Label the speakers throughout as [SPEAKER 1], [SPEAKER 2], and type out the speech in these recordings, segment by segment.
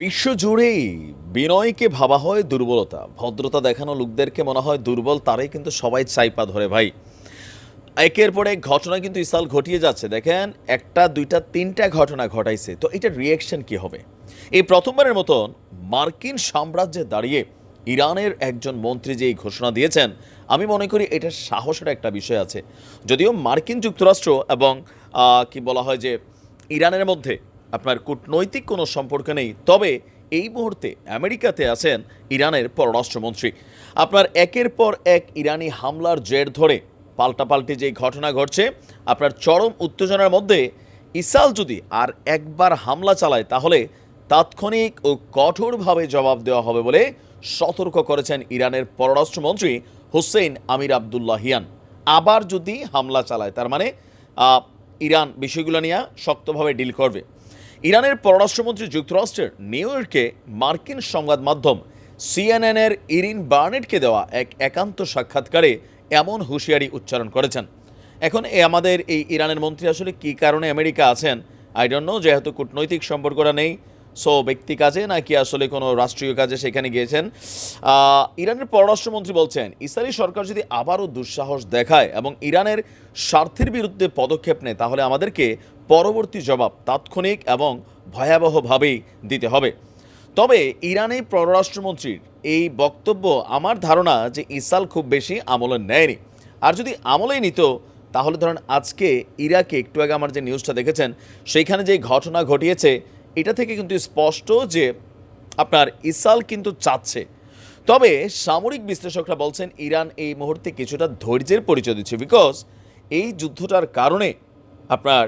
[SPEAKER 1] বিশ্বজুড়েই বিনয়কে ভাবা হয় দুর্বলতা। ভদ্রতা দেখানো লোকদেরকে মনে হয় দুর্বল, তারাই কিন্তু সবাই চাইপা ধরে, ভাই। একের পর এক ঘটনা কিন্তু ইসাল ঘটিয়ে যাচ্ছে। দেখেন, একটা, দুইটা, তিনটা ঘটনা ঘটাইছে। তো এটার রিয়েকশন কি হবে? এই প্রথমবারের মতন মার্কিন সাম্রাজ্যে দাঁড়িয়ে ইরানের একজন মন্ত্রী যে এই ঘোষণা দিয়েছেন, আমি মনে করি এটা সাহসের একটা বিষয় আছে। যদিও মার্কিন যুক্তরাষ্ট্র এবং কি বলা হয় যে ইরানের মধ্যে আপনার কূটনৈতিক কোনো সম্পর্ক নেই, তবে এই মুহূর্তে আমেরিকাতে আছেন ইরানের পররাষ্ট্রমন্ত্রী। আপনার একের পর এক ইরানি হামলার জের ধরে পাল্টাপাল্টি যে ঘটনা ঘটছে, আপনার চরম উত্তেজনার মধ্যে ইসাল যদি আর একবার হামলা চালায়, তাহলে তাৎক্ষণিক ও কঠোরভাবে জবাব দেওয়া হবে বলে সতর্ক করেছেন ইরানের পররাষ্ট্রমন্ত্রী হুসেইন আমির আবদুল্লাহিয়ান আবার যদি হামলা চালায়, তার মানে ইরান বিষয়গুলো নিয়ে শক্তভাবে ডিল করবে। ইরানের পররাষ্ট্রমন্ত্রী যুক্তরাষ্ট্রের নিউ ইয়র্কে মার্কিন সংবাদ মাধ্যম সিএনএনের ইরিন বার্নেটকে দেওয়া এক একান্ত সাক্ষাৎকারে এমন হুঁশিয়ারি উচ্চারণ করেছেন। এখন এ আমাদের এই ইরানের মন্ত্রী আসলে কি কারণে আমেরিকা আছেন? আই ডোন্ট নো যেহেতু কূটনৈতিক সম্পর্কটা নেই সো ব্যক্তি কাজে নাকি আসলে কোনো রাষ্ট্রীয় কাজে সেখানে গিয়েছেন? ইরানের পররাষ্ট্রমন্ত্রী বলছেন, ইসরায়েলি সরকার যদি আবারও দুঃসাহস দেখায় এবং ইরানের স্বার্থের বিরুদ্ধে পদক্ষেপ নেয়, তাহলে আমাদেরকে পরবর্তী জবাব তাৎক্ষণিক এবং ভয়াবহভাবেই দিতে হবে। তবে ইরানের পররাষ্ট্রমন্ত্রীর এই বক্তব্য, আমার ধারণা যে ইসাল খুব বেশি আমলে নেয়নি। আর যদি আমলেই নিত, তাহলে ধরেন আজকে ইরাকে একটু আগে আমার যে নিউজটা দেখেছেন, সেইখানে যে ঘটনা ঘটিয়েছে এটা থেকে কিন্তু স্পষ্ট যে আপনার ইসাল কিন্তু চাচ্ছে। তবে সামরিক বিশ্লেষকরা বলছেন, ইরান এই মুহূর্তে কিছুটা ধৈর্যের পরিচয় দিচ্ছে বিকজ এই যুদ্ধটার কারণে আপনার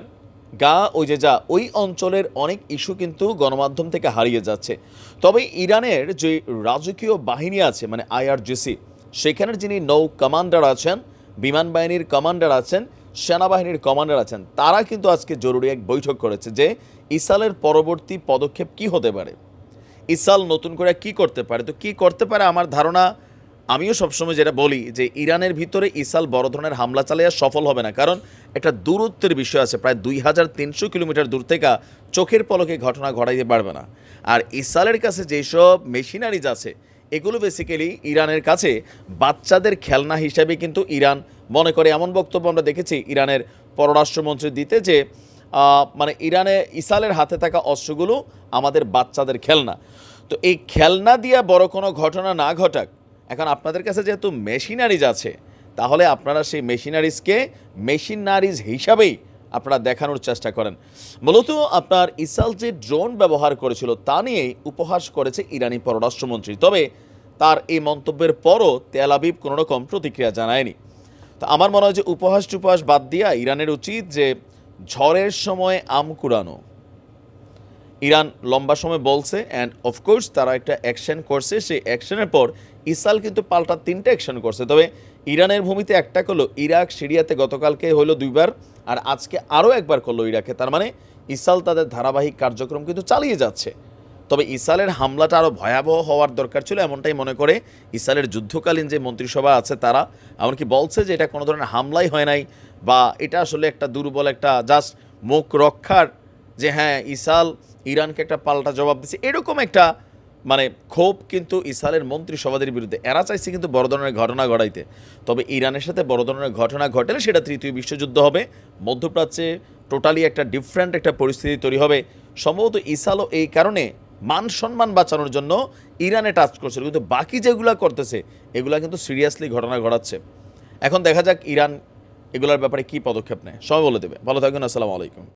[SPEAKER 1] গা, ওই যে যা, ওই অঞ্চলের অনেক ইস্যু কিন্তু গণমাধ্যম থেকে হারিয়ে যাচ্ছে। তবে ইরানের যে রাজকীয় বাহিনী আছে মানে আইআরজিসি, সেখানের যিনি নৌ কমান্ডার আছেন, বিমান বাহিনীর কমান্ডার আছেন সেনাবাহিনীর কমান্ডার আছেন। তারা কিন্তু আজকে জরুরি এক বৈঠক করেছে যে ইসালের পরবর্তী পদক্ষেপ কি হতে পারে। ইসাল নতুন করে কি করতে পারে? তো কি করতে পারে আমার ধারণা আমিও সবসময় যেটা বলি যে ইরানের ভিতরে ইসাল বড় ধরনের হামলা চালিয়ে সফল হবে না। কারণ একটা দূরত্বের বিষয় আছে, প্রায় দুই হাজার তিনশো কিলোমিটার দূর থেকে চোখের পলকে ঘটনা ঘটাইতে পারবে না। আর ইসালের কাছে যেসব মেশিনারিজ আছে, এগুলো বেসিক্যালি ইরানের কাছে বাচ্চাদের খেলনা হিসাবে কিন্তু ইরান মনে করে এমন বক্তব্য আমরা দেখেছি ইরানের পররাষ্ট্রমন্ত্রী দিতে যে মানে ইরানে ইসালের হাতে থাকা অস্ত্রগুলো আমাদের বাচ্চাদের খেলনা। তো এই খেলনা দিয়ে বড় কোনো ঘটনা না ঘটাক, এখন আপনাদের কাছে যেহেতু মেশিনারিজ আছে, তাহলে আপনারা সেই মেশিনারিজকে মেশিনারিজ হিসাবেই আপনারা দেখানোর চেষ্টা করেন। মূলত আপনার ইসাল যে ড্রোন ব্যবহার করেছিল, তা নিয়েই উপহাস করেছে ইরানি পররাষ্ট্রমন্ত্রী। তবে তার এই মন্তব্যের পরও তেল আবিব কোনো প্রতিক্রিয়া জানায়নি। তো আমার মনে হয় যে উপহাস টুপহাস বাদ দিয়া ইরানের উচিত যে ঝড়ের সময় আম কুড়ানো। ইরান লম্বা সময় বলছে অ্যান্ড অফকোর্স তারা একটা অ্যাকশন করছে। সেই অ্যাকশনের পর ইসরায়েল কিন্তু পাল্টা তিনটা অ্যাকশন করছে। তবে ইরানের ভূমিতে একটা করল ইরাক, সিরিয়াতে গতকালকে হলো দুইবার, আর আজকে আরও একবার করল ইরাকে তার মানে ইসরায়েল তাদের ধারাবাহিক কার্যক্রম কিন্তু চালিয়ে যাচ্ছে। তবে ইসরায়েলের হামলাটা আরও ভয়াবহ হওয়ার দরকার ছিল, এমনটাই মনে করে ইসরায়েলের যুদ্ধকালীন যে মন্ত্রিসভা আছে তারা। এমনকি বলছে যে এটা কোনো ধরনের হামলাই হয় নাই বা এটা আসলে একটা দুর্বল একটা জাস্ট মুখ রক্ষার যে হ্যাঁ ইসাল ইরানকে একটা পাল্টা জবাব দিচ্ছে এরকম একটা মানে ক্ষোভ কিন্তু ইসরায়েলের মন্ত্রিসভাদের বিরুদ্ধে। এরা চাইছে কিন্তু বড় ধরনের ঘটনা ঘটাইতে। তবে ইরানের সাথে বড় ধরনের ঘটনা ঘটলে সেটা তৃতীয় বিশ্বযুদ্ধ হবে। মধ্যপ্রাচ্যে টোটালি একটা ডিফারেন্ট একটা পরিস্থিতি তৈরি হবে। সম্ভবত ইসালও এই কারণে মান সম্মান বাঁচানোর জন্য ইরানে টাচ করছিল। কিন্তু বাকি যেগুলো করতেছে, এগুলা কিন্তু সিরিয়াসলি ঘটনা ঘটাচ্ছে। এখন দেখা যাক ইরান এগুলোর ব্যাপারে কি পদক্ষেপ নেয়। সবাই বলে দেবে। ভালো থাকবেন, আসসালামু আলাইকুম।